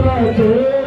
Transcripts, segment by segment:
Thank you.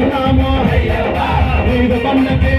சொல்லாமோ இது பண்ணதே